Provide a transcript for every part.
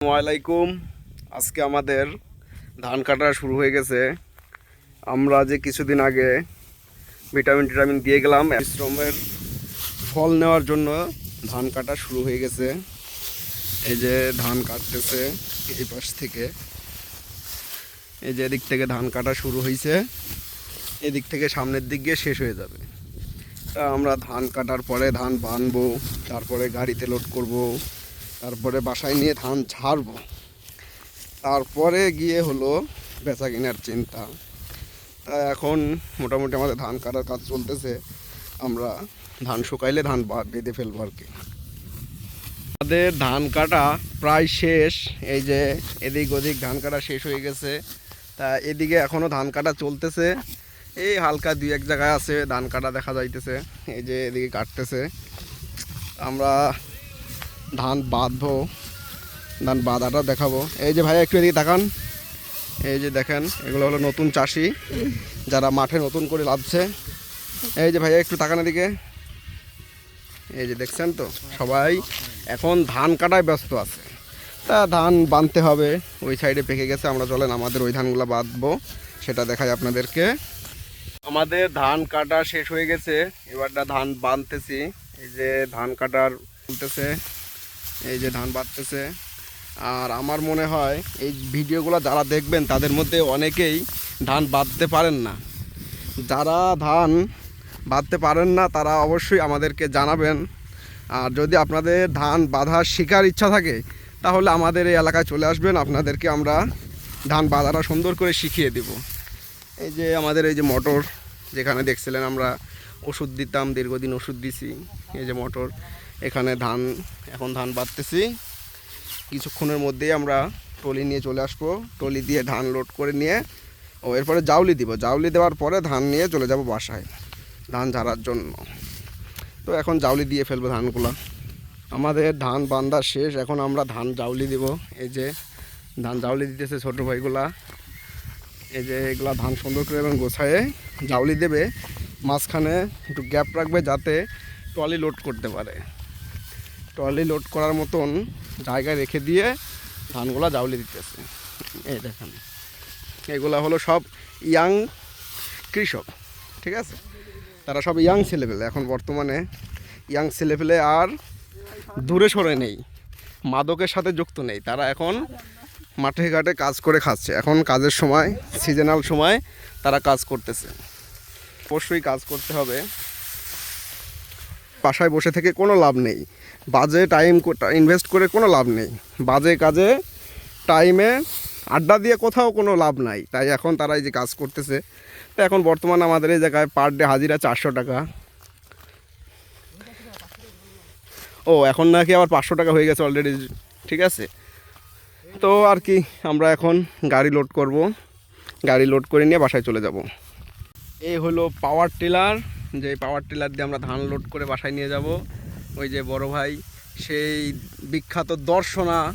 আসসালামাইকুম আজকে আমাদের ধান কাটা শুরু হয়ে গেছে। আমরা যে কিছুদিন আগে ভিটামিন টিটামিন দিয়ে গেলাম শ্রমের ফল নেওয়ার জন্য ধান কাটা শুরু হয়ে গেছে। এই যে ধান কাটতেছে এই পাশ থেকে। এই যে এদিক থেকে ধান কাটা শুরু হয়েছে এদিক থেকে সামনের দিক গিয়ে শেষ হয়ে যাবে। আমরা ধান কাটার পরে ধান বানবো, তারপরে গাড়িতে লোড করব। তারপরে বাসায় নিয়ে ধান ছাড়বো। তারপরে গিয়ে হলো বেচা কেনার চিন্তা। তা এখন মোটামুটি আমাদের ধান কাটার কাজ চলতেছে। আমরা ধান শুকাইলে ধান বেঁধে ফেলব আর কি। আমাদের ধান কাটা প্রায় শেষ। এই যে এদিক ওদিক ধান কাটা শেষ হয়ে গেছে। তা এদিকে এখনও ধান কাটা চলতেছে। এই হালকা দুই এক জায়গায় আছে ধান কাটা দেখা যাইতেছে। এই যে এদিকে কাটতেছে। আমরা ধান বাঁধবো, ধান বাঁধাটা দেখাবো। এই যে ভাই একটু এদিকে তাকান। এই যে দেখেন, এগুলো হলো নতুন চাষি, যারা মাঠে নতুন করে লাভছে এই যে ভাইয়া, একটু তাকান এদিকে। এই যে দেখছেন তো, সবাই এখন ধান কাটায় ব্যস্ত আছে। তা ধান বাঁধতে হবে, ওই সাইডে পেকে গেছে, আমরা চলেন, আমাদের ওই ধানগুলো বাঁধবো, সেটা দেখাই আপনাদেরকে। আমাদের ধান কাটা শেষ হয়ে গেছে, এবারটা ধান বাঁধতেছি, এই যে ধান কাটার চলতেছে। এই যে ধান বাঁধতেছে আর আমার মনে হয় এই ভিডিওগুলো যারা দেখবেন, তাদের মধ্যে অনেকেই ধান বাঁধতে পারেন না। যারা ধান বাঁধতে পারেন না, তারা অবশ্যই আমাদেরকে জানাবেন। আর যদি আপনাদের ধান বাঁধার শেখার ইচ্ছা থাকে, তাহলে আমাদের এই এলাকায় চলে আসবেন। আপনাদেরকে আমরা ধান বাঁধাটা সুন্দর করে শিখিয়ে দেব। এই যে আমাদের এই যে মোটর, যেখানে দেখছিলেন আমরা ওষুধ দিতাম, দীর্ঘদিন ওষুধ দিছি। এই যে মোটর এখানে ধান, এখন ধান বাঁধতেছি কিছুক্ষণের মধ্যেই আমরা টলি নিয়ে চলে আসব। টলি দিয়ে ধান লোড করে নিয়ে, ও, এরপরে জাউলি দিব। জাউলি দেওয়ার পরে ধান নিয়ে চলে যাব বাসায়, ধান ঝাড়ার জন্য। তো এখন জাউলি দিয়ে ফেলব ধানগুলো। আমাদের ধান বান্ধা শেষ, এখন আমরা ধান জাউলি দিব। এই যে ধান জাউলি দিতেছে ছোটো ভাইগুলা। এই যে এগুলা ধান সুন্দর করে এবং গোছায়ে জাউলি দেবে। মাঝখানে একটু গ্যাপ রাখবে যাতে ট্রলি লোড করতে পারে। ট্রলি লোড করার মতন জায়গায় রেখে দিয়ে ধানগুলা জাউলি দিতেছে। এই দেখেন, এগুলা হলো সব ইয়াং কৃষক, ঠিক আছে? তারা সব ইয়াং ছেলেপেলে, এখন বর্তমানে ইয়াং ছেলেপেলে আর দূরে সরে নেই, মাদকের সাথে যুক্ত নেই। তারা এখন মাঠে ঘাটে কাজ করে খাচ্ছে। এখন কাজের সময় সিজনাল সময় তারা কাজ করতেছে। অবশ্যই কাজ করতে হবে। বাসায় বসে থেকে কোনো লাভ নেই। বাজে টাইম ইনভেস্ট করে কোনো লাভ নেই। বাজে কাজে টাইমে আড্ডা দিয়ে কোথাও কোনো লাভ নাই। তাই এখন তারা এই যে কাজ করতেছে, তো এখন বর্তমানে আমাদের এই জায়গায় পার ডে হাজিরা চারশো টাকা। ও, এখন নাকি আবার পাঁচশো টাকা হয়ে গেছে অলরেডি ঠিক আছে? তো আর কি, আমরা এখন গাড়ি লোড করব। গাড়ি লোড করে নিয়ে বাসায় চলে যাব। এই হলো পাওয়ার টিলার যে পাওয়ার টিলার দিয়ে আমরা ধান লোড করে বাসায় নিয়ে যাব। ওই যে বড় ভাই সেই বিখ্যাত দর্শনা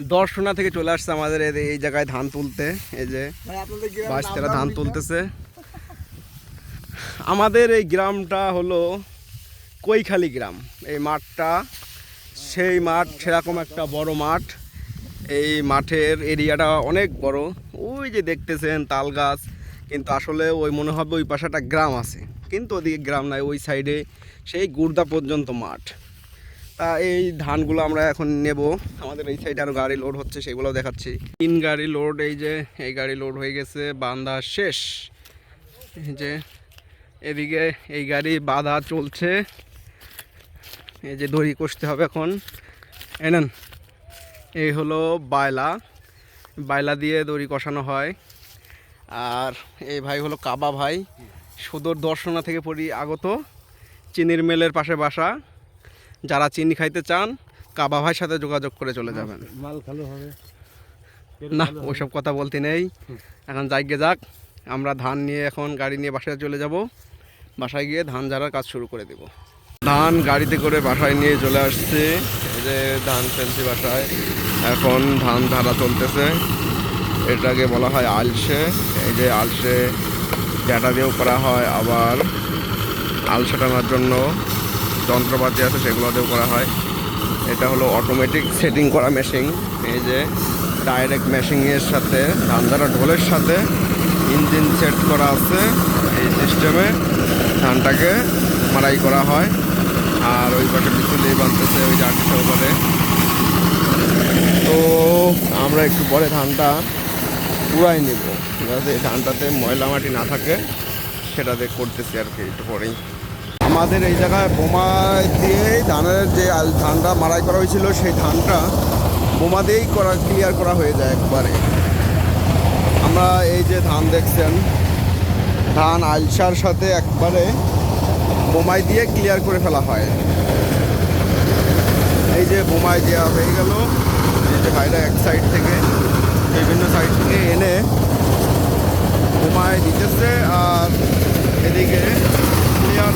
দর্শনা থেকে চলে আসছে আমাদের এই- এই জায়গায় ধান তুলতে। এই যে বাইশতেরা ধান তুলতেছে। আমাদের এই গ্রামটা হলো কৈখালি গ্রাম। এই মাঠটা সেই মাঠ সেরকম একটা বড় মাঠ। এই মাঠের এরিয়াটা অনেক বড়। ওই যে দেখতেছেন তাল গাছ। কিন্তু আসলে ওই মনে হবে ওই পাশে একটা গ্রাম আছে। কিন্তু ওদিকে গ্রাম নাই, ওই সাইডে সেই গুর্দা পর্যন্ত মাঠ। তা এই ধানগুলো আমরা এখন নেব। আমাদের এই সাইডে আরও গাড়ি লোড হচ্ছে সেগুলো দেখাচ্ছি। তিন গাড়ি লোড এই যে, এই গাড়ি লোড হয়ে গেছে, বান্দা শেষ। এই যে, এদিকে এই গাড়ি বাধা চলছে। এই যে দড়ি কষতে হবে এখন। এনেন এই হলো বায়লা। বায়লা দিয়ে দড়ি কষানো হয়। আর এই ভাই হলো কাবা ভাই। সুদূর দর্শনা থেকে পড়ি আগত। চিনির মেলের পাশে বাসা। যারা চিনি খাইতে চান কাবা ভাইয়ের সাথে যোগাযোগ করে চলে যাবেন। মাল ভালো হবে। না ওইসব কথা বলতে নেই। এখন যাইগে যাক। আমরা ধান নিয়ে এখন গাড়ি নিয়ে বাসায় চলে যাব। বাসায় গিয়ে ধান ঝাড়ার কাজ শুরু করে দেব। ধান গাড়িতে করে বাসায় নিয়ে চলে আসছে। এই যে ধান ফেলছি বাসায়। এখন ধান ধারা চলতেছে। এটাকে বলা হয় আলসে। এই যে আলসে ডেটা দিয়েও করা হয়, আবার আলসে টানার জন্য যন্ত্রপাতি আছে সেগুলো দিয়েও করা হয়। এটা হলো অটোমেটিক সেটিং করা মেশিন এই যে ডাইরেক্ট মেশিনের সাথে ধান দ্বারা ঢোলের সাথে ইঞ্জিন সেট করা আছে এই সিস্টেমে ধানটাকে মারাই করা হয়। আর ওই পাশে বিচুলি বানতেছে ওই যে আটশো করে তো আমরা একটু পরে ধানটা পুরাই নিব। যাতে ধানটাতে ময়লা মাটি না থাকে সেটাতে করতেছি আর কি, একটু পরেই। আমাদের এই জায়গায় বোমা দিয়ে ধানের যে ধানটা মারাই করা হয়েছিল, সেই ধানটা বোমা দিয়েই করা ক্লিয়ার করা হয়ে যায় একবারে। আমরা এই যে ধান দেখছেন, ধান আলসার সাথে একবারে বোমাই দিয়ে ক্লিয়ার করে ফেলা হয়। এই যে বোমাই দেওয়া হয়ে গেল, এই যে ভাইরা এক সাইড থেকে বিভিন্ন সাইড এনে বোমায় দিতেছে আর এদিকে ক্লিয়ার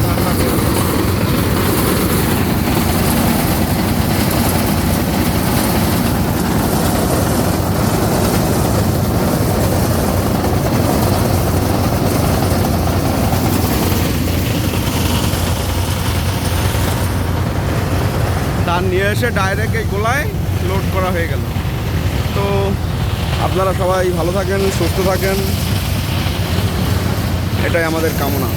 নিয়ে এসে ডাইরেক্ট এই গোলায় লোড করা হয়ে গেল। তো আপনারা সবাই ভালো থাকেন সুস্থ থাকেন। এটাই আমাদের কামনা।